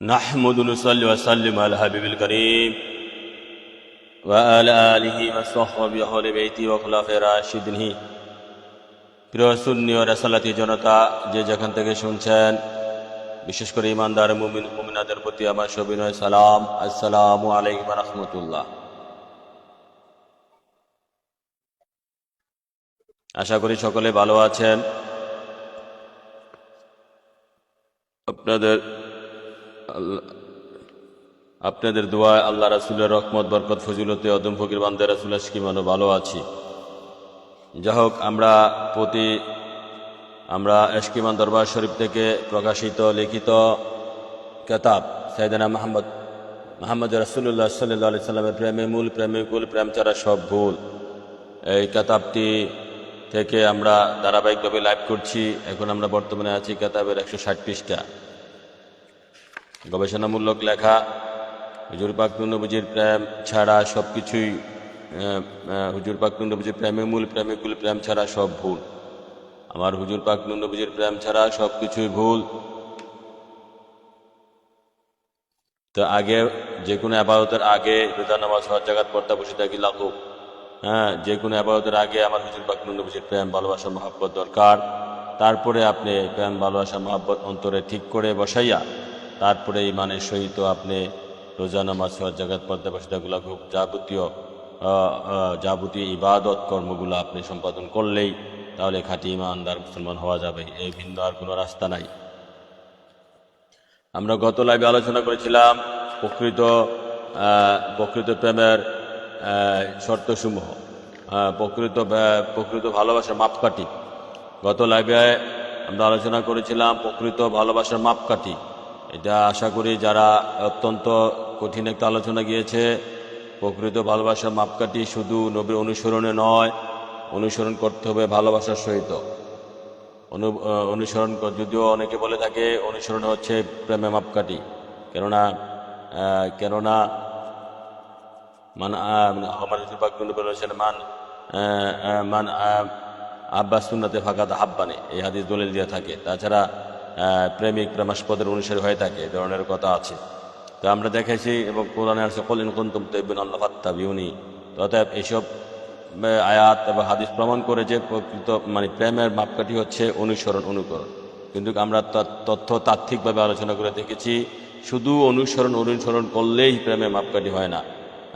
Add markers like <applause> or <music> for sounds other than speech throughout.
نحمد نصلي وسلم على حبيب الكريم وعلى آله وصحبه أهل بيته وخلفاء রাশিদিন প্রিয় সুন্নি ও রাসালাতি জনতা যে যেখান থেকে শুনছেন বিশেষ করে ইমানদার মুমিন মুমিনাদের প্রতি আমার সবিনয় সালাম আসসালামু আলাইকুম রহমতুল্লাহ আশা করি সকলে ভালো আছেন আপনাদের আল্লাহ- আপনাদের দোয়ায় আল্লাহ রাসুলের রহমত, বরকত, ফজিলতে অদম ফকির বান্দে রাসুল স্কিমানও ভালো আছি। যা হোক আমরা প্রতি আমরা এশকিমান দরবার শরীফ থেকে প্রকাশিত, লিখিত কেতাব সাইদানা মাহমদ মাহমদ রাসুল্লাহ সাল্লাহ আলি সাল্লামের প্রেমে মূল, প্রেমে কুল, প্রেম ছাড়া সব ভুল। এই কেতাবটি থেকে আমরা ধারাবাহিকভাবে লাইভ করছি। এখন আমরা বর্তমানে আছি কেতাবের একশো ষাট পৃষ্ঠা। গবেষণামূলক লেখা, হুজুর পাক প্রেম ছাড়া সব কিছুই হুজুর পাক নবীজির প্রেমে মূল প্রেমে কুল প্রেম ছাড়া সব ভুল। আমার হুজুর পাক প্রেম ছাড়া সব কিছুই ভুল। তো আগে যে কোনো আবাদতের আগে রোজা নামাজ হওয়ার জায়গাত পর্দা, বসে থাকি, লাগুক। হ্যাঁ যে কোনো আবাদতের আগে আমার হুজুর পাক প্রেম, ভালোবাসা, মহাব্বত দরকার। তারপরে আপনি প্রেম, ভালোবাসা, মহাব্বত অন্তরে ঠিক করে বসাইয়া তারপরে ইমানের সহিত আপনি রোজা, নামাজ জায়গাত পর্দা বসিদাগুলা খুব যাবতীয় যাবতীয় ইবাদত কর্মগুলো আপনি সম্পাদন করলেই তাহলে খাঁটি ইমানদার মুসলমান হওয়া যাবে। এই ভিন্ন আর কোনো রাস্তা নাই। আমরা গত লাইভে আলোচনা করেছিলাম প্রকৃত প্রকৃত প্রেমের শর্তসমূহ প্রকৃত প্রকৃত ভালোবাসার মাপকাঠি। গত লাইভে আমরা আলোচনা করেছিলাম প্রকৃত ভালোবাসার মাপকাঠি। এটা আশা করি যারা অত্যন্ত কঠিন একটা আলোচনা গিয়েছে, প্রকৃত ভালোবাসার মাপকাঠি শুধু নবীর অনুসরণে নয়, অনুসরণ করতে হবে ভালোবাসার সহিত। অনু অনুসরণ যদিও অনেকে বলে থাকে অনুসরণ হচ্ছে প্রেমে মাপকাঠি, কেননা কেননা মান মানে মান আব্বাস সুন্নাতে ফাঁকাত হাব্বানে এই হাদিস দলিল দিয়ে থাকে। তাছাড়া প্রেমিক প্রেমাস্পদের অনুসারী হয়ে থাকে ধরনের কথা আছে। তো আমরা দেখেছি এবং কোরআনে আছে কলিন কুন্তুম তৈবিন আল্লাহ বিউনি অতএব এইসব আয়াত এবং হাদিস প্রমাণ করে যে প্রকৃত মানে প্রেমের মাপকাঠি হচ্ছে অনুসরণ, অনুকরণ। কিন্তু আমরা তথ্য তাত্ত্বিকভাবে আলোচনা করে দেখেছি, শুধু অনুসরণ অনুসরণ করলেই প্রেমের মাপকাঠি হয় না।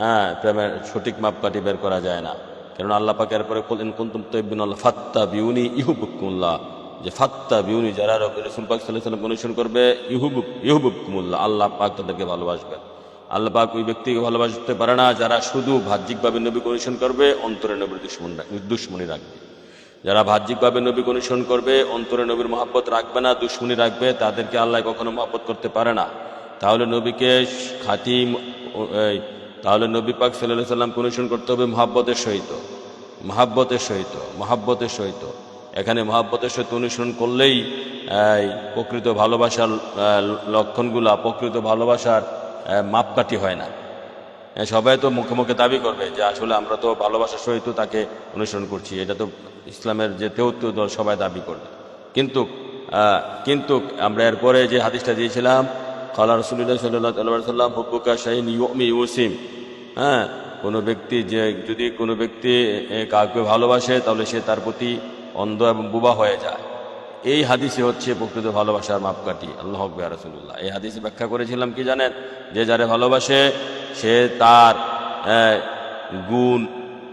হ্যাঁ প্রেমের সঠিক মাপকাঠি বের করা যায় না। কারণ আল্লাহ পাকের পরে বললেন কুন্তুম তৈবিন আল্লাহ ফাত্তা বিউনি ইহুবুকুল্লাহ যে ফাত্তা বিউনি যারা রসুল পাক সাল্লাহ সাল্লাম অনুসরণ করবে ইহুবুক ইহুবুকুমুল্লাহ আল্লাহ পাক তাদেরকে ভালোবাসবেন আল্লাহ পাক ওই ব্যক্তিকে ভালোবাসতে পারে না, যারা শুধু বাহ্যিকভাবে নবী অনুসরণ করবে, অন্তরে নবীর দুশ্মন দুশ্মনী রাখবে। যারা বাহ্যিকভাবে নবী অনুসরণ করবে, অন্তরে নবীর মহাব্বত রাখবে না, দুশ্মনী রাখবে, তাদেরকে আল্লাহ কখনো মহাব্বত করতে পারে না। তাহলে নবীকে খাতিম তাহলে নবী পাক সাল্লাহ সাল্লামকে অনুসরণ করতে হবে মহাব্বতের সহিত। মহাব্বতের সহিত। মহাব্বতের সহিত। এখানে মহাব্বতের সহিত অনুসরণ করলেই প্রকৃত ভালোবাসার লক্ষণগুলা, প্রকৃত ভালোবাসার মাপকাঠি হয় না। সবাই তো মুখে মুখে দাবি করবে যে আসলে আমরা তো ভালোবাসার সহিত তাকে অনুসরণ করছি। এটা তো ইসলামের যে তেউত্য দল সবাই দাবি করবে। কিন্তু কিন্তু আমরা এরপরে যে হাদিসটা দিয়েছিলাম খালা রসুল্লাহ সাল্লাহ সাল্লাম হুকুকা শাহিন ইউমি ইউসিম। হ্যাঁ কোনো ব্যক্তি যে, যদি কোনো ব্যক্তি কাউকে ভালোবাসে, তাহলে সে তার প্রতি অন্ধ এবং বুবা হয়ে যায়। এই হাদিসে হচ্ছে প্রকৃত ভালোবাসার মাপকাঠি। আল্লাহ রসুল্লাহ এই হাদিসে ব্যাখ্যা করেছিলাম কি জানেন? যে যারে ভালোবাসে, সে তার গুণ,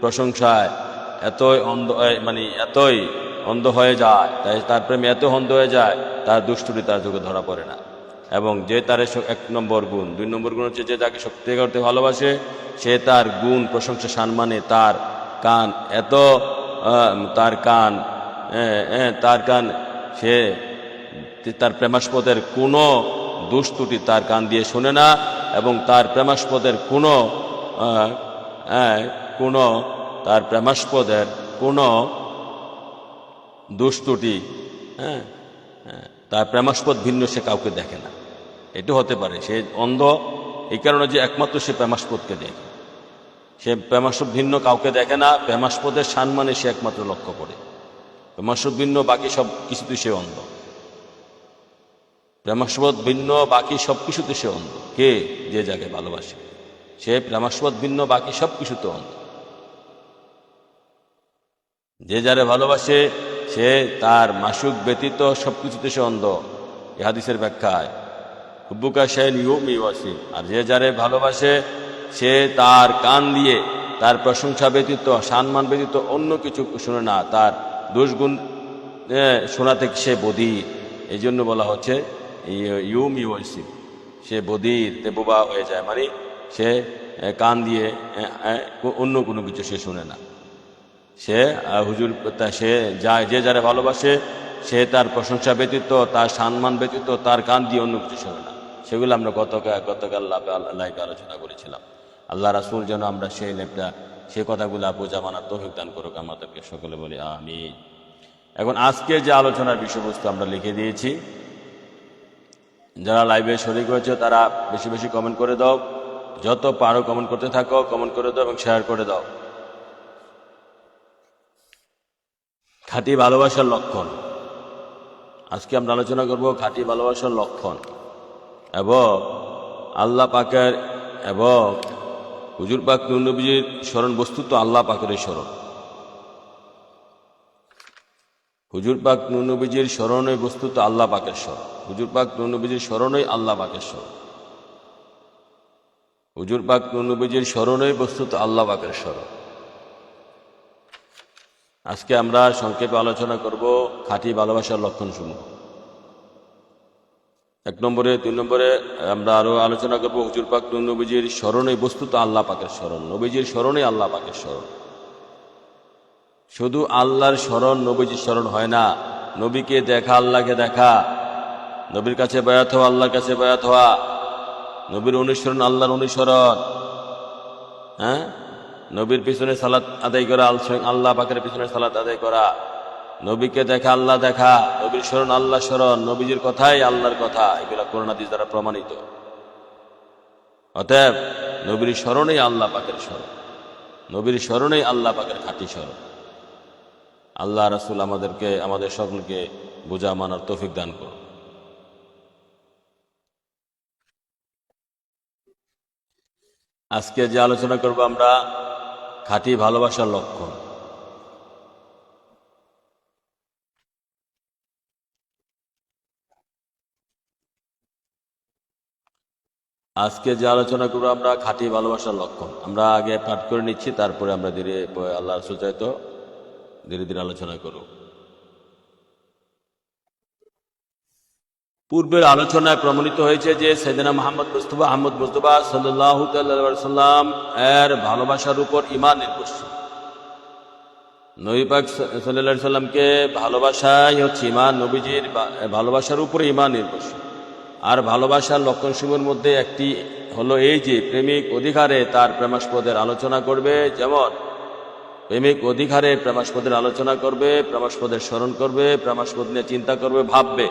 প্রশংসায় এতই অন্ধ মানে এতই অন্ধ হয়ে যায়, তাই তার প্রেমে এত অন্ধ হয়ে যায়, তার দুষ্টুটি তার চোখে ধরা পড়ে না। এবং যে তার এক নম্বর গুণ, দুই নম্বর গুণ হচ্ছে যে যাকে শক্তি করতে ভালোবাসে, সে তার গুণ, প্রশংসা, সম্মানে তার কান এত তার কান তার কান, সে তার প্রেমাস্পদের কোনো দুষ্টুটি তার কান দিয়ে শোনে না এবং তার প্রেমাস্পদের কোনো কোনো তার প্রেমাস্পদের কোনো দুষ্টুটি হ্যাঁ তার প্রেমাস্পদ ভিন্ন সে কাউকে দেখে না। এটা হতে পারে, সে অন্ধ, এই কারণে যে একমাত্র সে প্রেমাস্পদকে দেখে। সে প্রেমাস্পদ ভিন্ন কাউকে দেখে না, প্রেমাস্পদের সম্মানে সে একমাত্র লক্ষ্য করে। প্রেমাস্পদ ভিন্ন, বাকি সব কিছুতেই সে অন্ধ। প্রেমাস্পদ ভিন্ন, বাকি সব কিছুতে সে অন্ধ। কে যে যাকে ভালোবাসে, সে প্রেমাস্পদ ভিন্ন, বাকি সব কিছুতে অন্ধ। যে যারে ভালোবাসে, সে তার মাসুক ব্যতীত সব কিছুতে সে অন্ধ। এ হাদিসের ব্যাখ্যায়, হুব্বুকা সেন ইউম ইউসি আর যে যারে ভালোবাসে, সে তার কান দিয়ে তার প্রশংসা ব্যতীত, সম্মান ব্যতীত অন্য কিছু শুনে না, তার দোষগুণ এ, শোনাতে সে বধির এই জন্য বলা হচ্ছে ইউম ইউসি সে বধির দেববা হয়ে যায় মানে সে কান দিয়ে অন্য কোনো কিছু সে শুনে না। সে হুজুর সে যা যে যারা ভালোবাসে সে তার প্রশংসা ব্যতীত তার সম্মান ব্যতীত তার কান দিয়ে অন্য কিছু শোনে না। সেগুলো আমরা গতকাল গতকাল লাইভে আলোচনা করেছিলাম। আল্লাহ রাসুল যেন আমরা সেই লেপটা সেই কথাগুলো বোঝা মানার তৌফিক দান করুক, আমাদেরকে সকলে বলি আমি এখন আজকে যে আলোচনার বিষয়বস্তু আমরা লিখে দিয়েছি, যারা লাইভে শরিক হয়েছে তারা বেশি বেশি কমেন্ট করে দাও। যত পারো কমেন্ট করতে থাকো কমেন্ট করে দাও এবং শেয়ার করে দাও। খাঁটি ভালোবাসার লক্ষণ। আজকে আমরা আলোচনা করব খাঁটি ভালোবাসার লক্ষণ। এবং আল্লাহ পাকের এবং হুজুর পাক নবীজির স্মরণ বস্তুত আল্লাহ পাকের স্মরণ। হুজুর পাক নবীজির স্মরণই বস্তুত আল্লাহ পাকের স্মরণ। হুজুর পাক নবীজির স্মরণই আল্লাহ পাকের স্মরণ। হুজুর পাক নবীজির স্মরণই বস্তুত আল্লাহ পাকের স্মরণ। আজকে আমরা সংক্ষেপে আলোচনা করব খাঁটি ভালোবাসার লক্ষণ সমূহ এক নম্বরে, দুই নম্বরে, আমরা আরও আলোচনা করব হুজুর পাক নবীজির স্মরণে, বস্তুত আল্লাহ পাকের স্মরণ, নবীজির স্মরণে আল্লাহ পাকের স্মরণ। শুধু আল্লাহর স্মরণ, নবীজির স্মরণ হয় না, নবীকে দেখা, আল্লাহকে দেখা, নবীর কাছে বয়াত হওয়া, আল্লাহর কাছে বয়াত হওয়া, নবীর অনুসরণ, আল্লাহর অনুসরণ হ্যাঁ? নবীর পিছনে সালাত আদায় করা আল- আল্লাহ পাকের পিছনে সালাত আদায় করা নবীকে দেখা, আল্লাহ দেখা, নবীর স্মরণ, আল্লাহ স্মরণ, নবীজির কথাই আল্লাহর কথা, এগুলা করোনাদিস দ্বারা প্রমাণিত। অতএব, নবীর স্মরণেই আল্লাহ পাকের স্মরণ। নবীর স্মরণেই আল্লাহ পাকের খাঁটি স্মরণ। আল্লাহ রাসুল আমাদেরকে, আমাদের সকলকে বোঝা, মানার তৌফিক দান করুন। আজকে যে আলোচনা করব আমরা, খাঁটি ভালোবাসার লক্ষণ। আজকে যে আলোচনা করব, আমরা খাঁটি ভালোবাসার লক্ষণ। আমরা আগে পাঠ করে নিচ্ছি, তারপরে আমরা ধীরে আল্লাহ সুচাইত ধীরে ধীরে আলোচনা করব। পূর্বের আলোচনায় প্রমাণিত হয়েছে যে সেদিনা মোহাম্মদ মুস্তফা, আহমদ মুস্তফা সাল্লাহ সাল্লাম এর ভালোবাসার উপর ইমান নির্ভরশীল। নবী পাক সাল্লাহ সাল্লামকে ভালোবাসাই হচ্ছে ইমান নবীজির ভালোবাসার উপরে ইমান নির্ভরশীল। আর ভালোবাসার লক্ষণসমূহের মধ্যে একটি হলো এই যে, প্রেমিক অধিকারে তার প্রেমাস্পদের আলোচনা করবে, যেমন, প্রেমিক অধিকারে প্রেমাস্পদের আলোচনা করবে, প্রেমাস্পদের স্মরণ করবে, প্রেমাস্পদ নিয়ে চিন্তা করবে, ভাববে।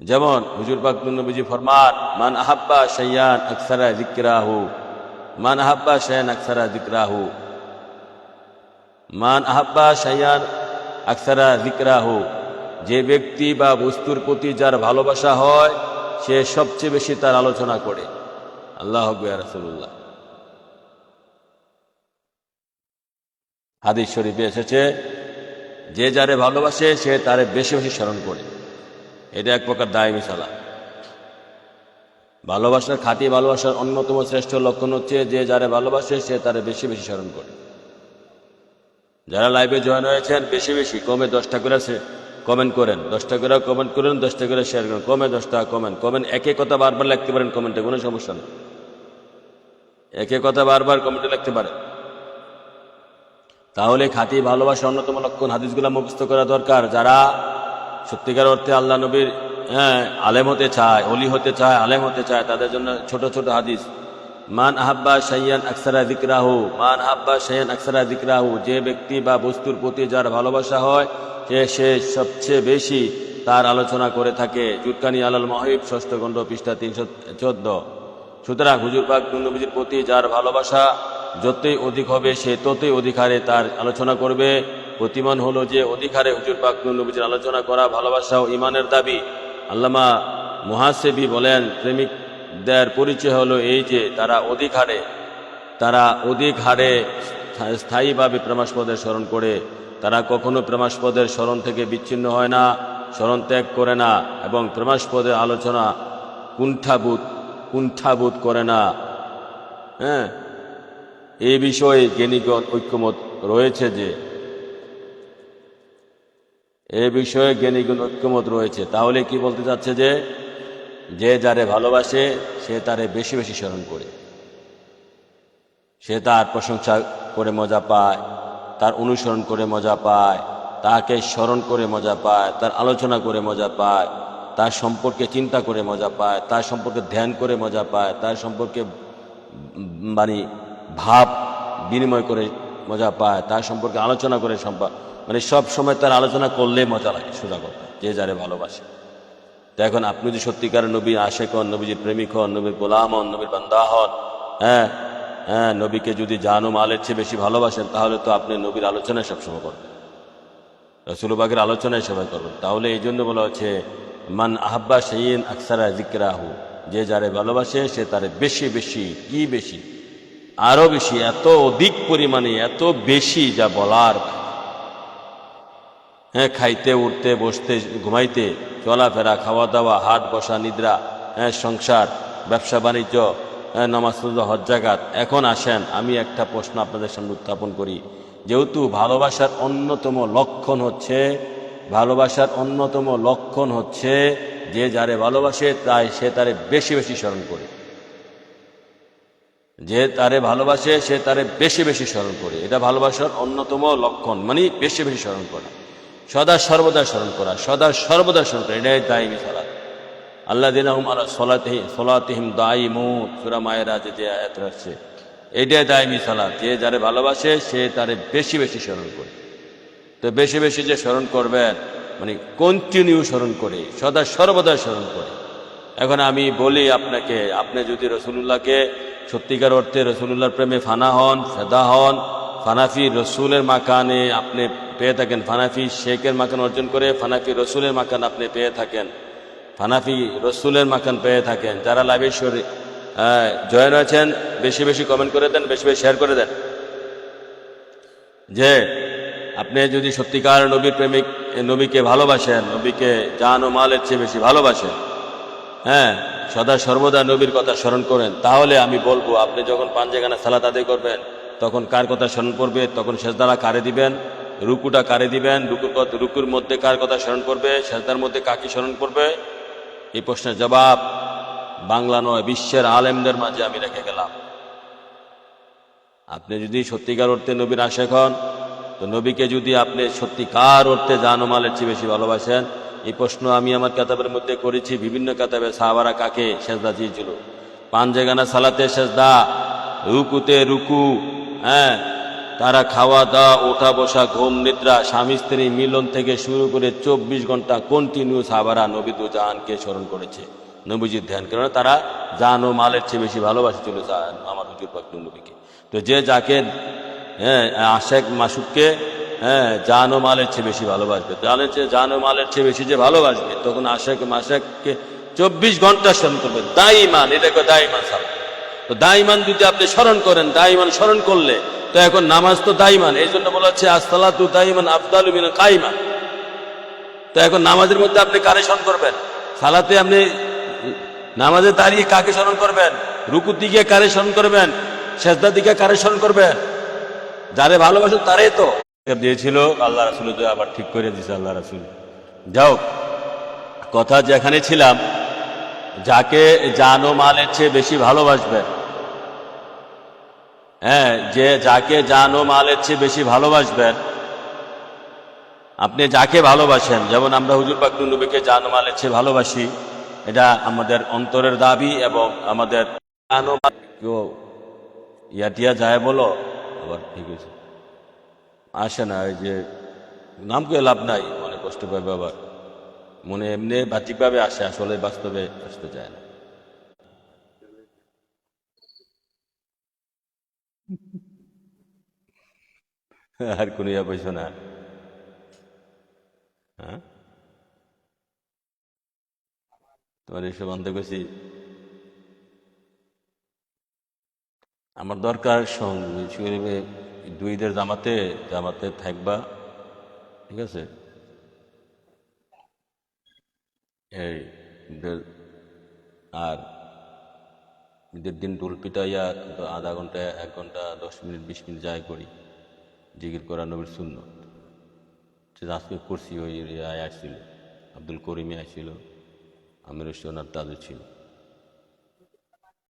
যেমন, হুজুর পাক নবীজি ফরমান, মান আহাব্বা শাইয়ান আকসারা যিকরাহু। মান আহাব্বা শায়ান আকসারা যিকরাহু। মান আহাব্বা শাইয়ান আকসারা যিকরাহু। যে ব্যক্তি বা বস্তুর প্রতি যার ভালোবাসা হয়, সে সবচেয়ে বেশি তার আলোচনা করে। আল্লাহ রাসূলুল্লাহ। হাদিস শরীফে এসেছে, যে যারে ভালোবাসে, সে তারে বেশি বেশি স্মরণ করে। এটা এক প্রকার দায়মি সালা ভালোবাসার খাঁটি ভালোবাসার অন্যতম শ্রেষ্ঠ লক্ষণ হচ্ছে, যে যারা ভালোবাসে, সে তারে বেশি বেশি স্মরণ করে। যারা লাইভে জয়েন হয়েছেন, বেশি বেশি, কমে দশটা করে সে কমেন্ট করেন, দশটা করে কমেন্ট করেন, দশটা করে শেয়ার করেন, কমে দশটা কমেন্ট কমেন্ট একে কথা বারবার লিখতে পারেন কমেন্টে, কোনো সমস্যা নেই। একে কথা বারবার কমেন্টে লিখতে পারেন তাহলে খাঁটি ভালোবাসা অন্যতম লক্ষণ হাদিসগুলো মুখস্থ করা দরকার। যারা সত্যিকার অর্থে আল্লাহ নবীর হ্যাঁ আলেম হতে চায় অলি হতে চায়, আলেম হতে চায়, তাদের জন্য ছোট ছোট হাদিস। মান আহাব্বা শাইয়ান আকসারা দিকরাহু মান আহাব্বা শাইয়ান আকসারা দিকরাহু যে ব্যক্তি বা বস্তুর প্রতি যার ভালোবাসা হয় সে সে সবচেয়ে বেশি তার আলোচনা করে থাকে জুটকানি আলাল মহিব, ষষ্ঠ খণ্ড পৃষ্ঠা তিনশো চোদ্দ। সুতরাং হুজুর পাক নবীজির প্রতি যার ভালোবাসা যতই অধিক হবে, সে ততই অধিকারে তার আলোচনা করবে। প্রতিমান হলো যে অধিকারে হুজুর পাক নবীজির আলোচনা করা, ভালোবাসা ও ইমানের দাবি। আল্লামা মহাসেবি বলেন, প্রেমিকদের পরিচয় হলো এই যে তারা অধিক হারে তারা অধিক হারে স্থা- স্থায়ীভাবে প্রেমাস্পদের স্মরণ করে। তারা কখনো প্রেমাস্পদের স্মরণ থেকে বিচ্ছিন্ন হয় না, স্মরণ ত্যাগ করে না, এবং প্রেমাস্পদের আলোচনা কুণ্ঠাবোধ কুণ্ঠাবোধ করে না। হ্যাঁ? এই বিষয়ে জ্ঞানীগণ ঐক্যমত রয়েছে যে, এ বিষয়ে জ্ঞানীগণ ঐক্যমত রয়েছে। তাহলে কি বলতে চাচ্ছে যে যে যারে ভালোবাসে, সে তারে বেশি বেশি স্মরণ করে। সে তার প্রশংসা করে মজা পায়। তার অনুসরণ করে মজা পায়, তাকে স্মরণ করে মজা পায়, তার আলোচনা করে মজা পায়, তার সম্পর্কে চিন্তা করে মজা পায়, তার সম্পর্কে ধ্যান করে মজা পায়, তার সম্পর্কে মানে ভাব বিনিময় করে মজা পায়, তার সম্পর্কে আলোচনা করে সম্পা মানে সব সময় তার আলোচনা করলে মজা লাগে, সোজা কথা, যে যারে ভালোবাসে। তো এখন আপনি যদি সত্যিকারের নবীর আশেক হন, নবীজির প্রেমিক হন, নবীর গোলাম হন, নবীর বান্দা হন হ্যাঁ হ্যাঁ নবীকে যদি জানো মালের চেয়ে বেশি ভালোবাসেন, তাহলে তো আপনি নবীর আলোচনায় সবসময় করবেন। রসুলবাগের আলোচনায় সবাই করবেন। তাহলে এই জন্য বলা হচ্ছে, মান আহাব্বা সেইন আকসারা জিক্রাহু যে যারে ভালোবাসে, সে তারে বেশি বেশি, কি বেশি? আরও বেশি, এত অধিক পরিমাণে, এত বেশি যা বলার। হ্যাঁ খাইতে, উঠতে, বসতে, ঘুমাইতে, চলাফেরা, খাওয়া দাওয়া, হাট বসা, নিদ্রা হ্যাঁ সংসার, ব্যবসা, বাণিজ্য নামাজ হজ জাগাত এখন আসেন, আমি একটা প্রশ্ন আপনাদের সামনে উত্থাপন করি। যেহেতু ভালোবাসার অন্যতম লক্ষণ হচ্ছে, ভালোবাসার অন্যতম লক্ষণ হচ্ছে, যে যারে ভালোবাসে, তাই সে তারে বেশি বেশি স্মরণ করে। যে তারে ভালোবাসে, সে তারে বেশি বেশি স্মরণ করে। এটা ভালোবাসার অন্যতম লক্ষণ মানে বেশি বেশি স্মরণ করা। সদা সর্বদা স্মরণ করা, সদা সর্বদা স্মরণ করা, এটাই তাই সালাত আল্লাহ দিন আলা সলাতিহিম সলাতিহিম দায়িমু সুরা মায়েরা যে আয়াত আসছে এটাই দায়ী সালাত। যে যারে ভালোবাসে, সে তারে বেশি বেশি স্মরণ করে। তো বেশি বেশি যে স্মরণ করবেন মানে কন্টিনিউ স্মরণ করে, সদা সর্বদা স্মরণ করে। এখন আমি বলি আপনাকে, আপনি যদি রসুল্লাহকে সত্যিকার অর্থে রসুল্লাহর প্রেমে ফানা হন, ফেদা হন, ফানাফি রসুলের মাকানে আপনি পেয়ে থাকেন, ফানাফি শেখের মাকান অর্জন করে, ফানাফি রসুলের মাকান আপনি পেয়ে থাকেন। ফানাফি রসুলের মাখান পেয়ে থাকেন। যারা লাভেশ্বরী জয়েন আছেন, বেশি বেশি কমেন্ট করে দেন, বেশি বেশি শেয়ার করে দেন। যে আপনি যদি সত্যিকার নবীর প্রেমিক নবীকে ভালোবাসেন, নবীকে জান ও মালের চেয়ে বেশি ভালোবাসেন হ্যাঁ সদা সর্বদা নবীর কথা স্মরণ করেন, তাহলে আমি বলব, আপনি যখন পাঞ্জেগানা সালাত আদায় করবেন, তখন কার কথা স্মরণ করবে? তখন শেষদারা কারে দিবেন? রুকুটা কারে দিবেন? রুকুর রুকুর মধ্যে কার কথা স্মরণ করবে? শেষদার মধ্যে কাকে স্মরণ করবে? এই প্রশ্নের জবাব বাংলা নয়, বিশ্বের আলেমদের মাঝে আমি রেখে গেলাম। আপনি যদি সত্যিকার অর্থে নবীর আশেক হন, তো নবীকে যদি আপনি সত্যিকার অর্থে জানমালের চেয়ে বেশি ভালোবাসেন, এই প্রশ্ন আমি আমার কাতাবের মধ্যে করেছি, বিভিন্ন কাতাবে সাহাবারা কাকে সেজদা দিয়েছিল? পাঞ্জেগানা সালাতে সেজদা, রুকুতে রুকু হ্যাঁ তারা খাওয়া দাওয়া ওঠা বসা ঘুম নিদ্রা স্বামী স্ত্রী মিলন থেকে শুরু করে চব্বিশ ঘণ্টা কন্টিনিউ সাবারা নবী দু জাহানকে স্মরণ করেছে। নবীজির ধ্যান কেননা তারা জান ও মালের চেয়ে বেশি ভালোবাসেছিল জাহান, আমার হুজুর পাক নবীকে। তো যে যাকে হ্যাঁ আশেক মাসুককে হ্যাঁ জান ও মালের চেয়ে বেশি ভালোবাসবে। জানের চেয়ে জান ও মালের চেয়ে বেশি যে ভালোবাসবে তখন আশেক মাসেককে চব্বিশ ঘণ্টা স্মরণ করবে। দাইমান এটাকে দাইমান সালাম। তো দাইমান যদি আপনি স্মরণ করেন দাইমান স্মরণ করলে তো এখন নামাজ তো দাইমান এই জন্য বলা হচ্ছে আস্তালাতু দাইমান আফদালু কাইমান তো এখন নামাজের মধ্যে আপনি কারে স্মরণ করবেন? সালাতে আপনি নামাজে দাঁড়িয়ে কাকে স্মরণ করবেন? রুকুর দিকে কারে স্মরণ করবেন? শেষদার দিকে কারে স্মরণ করবেন? যারে ভালোবাসেন তারাই তো। দিয়েছিল, আল্লাহ রাসুল আবার ঠিক করে দিয়েছে আল্লাহ রাসুল। যাও, কথা যেখানে ছিলাম, যাকে জানো মালের চেয়ে বেশি ভালোবাসবেন হ্যাঁ যে যাকে জানো মালের চেয়ে বেশি ভালোবাসবেন, আপনি যাকে ভালোবাসেন, যেমন আমরা হুজুর পাক নবীকে জানো মালের চেয়ে ভালোবাসি, এটা আমাদের অন্তরের দাবি এবং আমাদের ইয়াটিয়া যায় বলো, আবার ঠিক আছে আসে না ওই যে নাম করে লাভ নাই, মনে কষ্ট পাবে আবার। মনে এমনি বাহ্যিকভাবে আসে আসলে বাস্তবে আসতে চায় না। <laughs> আর কোনো ইয়া পয়সা না। হ্যাঁ? তোমার এসব আনতে গেছি আমার দরকার সঙ্গে দুইদের জামাতে জামাতে থাকবা, ঠিক আছে? এই ঈদের- আর ঈদের দিন ডুল পিটাইয়া আধা ঘণ্টা, এক ঘণ্টা, দশ মিনিট, বিশ মিনিট যাই করি। জিকির করা নবীর শূন্য আজকে করছি ওই আসছিল, আব্দুল করিমে আসছিল, আমির সোনার তাদের ছিল।